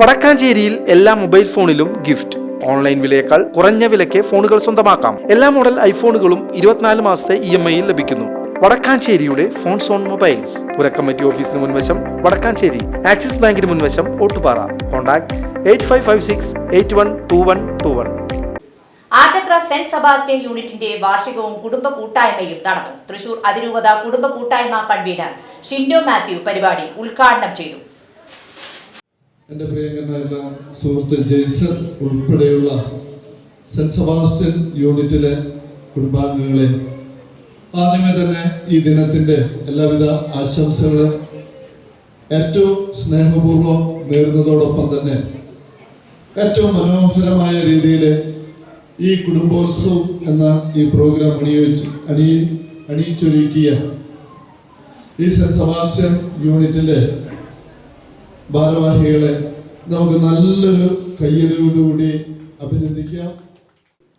വടക്കാഞ്ചേരിയിൽ എല്ലാ മൊബൈൽ ഫോണിലും gift. Online വിലയേക്കാൾ കുറഞ്ഞ വിലയ്ക്ക് ഫോണുകൾ സ്വന്തമാക്കാം. എല്ലാ മോഡൽ ഐഫോണുകളും ഇരുപത്തിനാല് മാസത്തെ ഇ എം ഐയിൽ ലഭിക്കുന്നു. വടക്കാഞ്ചേരിയുടെ ഫോൺ സോൺ മൊബൈൽസ്. പുരക്കമ്മറ്റി ഓഫീസിന് മുൻവശം വടക്കാഞ്ചേരി. ആക്സിസ് ബാങ്കിന് മുൻവശം Ottupara. Contact eight five five six eight one two one two one. Attathra Saint Sebastian യൂണിറ്റിന്റെ വാർഷികവും കുടുംബ കൂട്ടായ്മയും നടന്നു. തൃശൂർ അതിരൂപത കുടുംബ കൂട്ടായ്മ കൺവീനർ ഷിൻഡോ മാത്യു പരിപാടി ഉദ്ഘാടനം ചെയ്തു. എന്റെ പ്രിയങ്കരനായുള്ള സുഹൃത്ത് ജെയ്സൺ ഉൾപ്പെടെയുള്ള സെന്റ് സെബാസ്റ്റ്യൻ യൂണിറ്റിലെ കുടുംബാംഗങ്ങളെ ആദ്യമേ തന്നെ ഈ ദിനത്തിന്റെ എല്ലാവിധ ആശംസകളും ഏറ്റവും സ്നേഹപൂർവം നേരുന്നതോടൊപ്പം തന്നെ ഏറ്റവും മനോഹരമായ രീതിയിൽ ഈ കുടുംബോത്സവം എന്ന ഈ പ്രോഗ്രാം അണിയിച്ച് അണി അണിയിച്ചൊരുക്കിയ ഈ സെന്റ് സെബാസ്റ്റ്യൻ യൂണിറ്റിലെ ഭാരവാഹികളെ നമുക്ക് നല്ലൊരു കയ്യടിയോടുകൂടി അഭിനന്ദിക്കാം.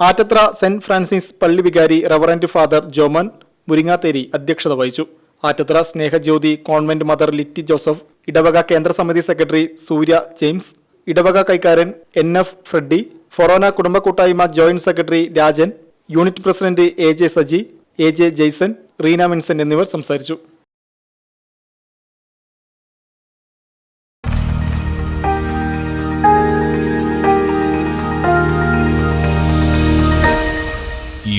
ആറ്റത്ര സെന്റ് ഫ്രാൻസിസ് പള്ളി വികാരി റവറന്റ് ഫാദർ ജോമൻ മുരിങ്ങാത്തേരി അധ്യക്ഷത വഹിച്ചു. Attathra Snehajyothi convent mother Litty Joseph ഇടവക കേന്ദ്ര സമിതി സെക്രട്ടറി സൂര്യ ജെയിംസ് ഇടവക കൈക്കാരൻ എൻ എഫ് ഫ്രെഡി ഫൊറോന കുടുംബ കൂട്ടായ്മ joint secretary Rajan unit president A J Saji A J Jaison Reena Vincent എന്നിവർ സംസാരിച്ചു.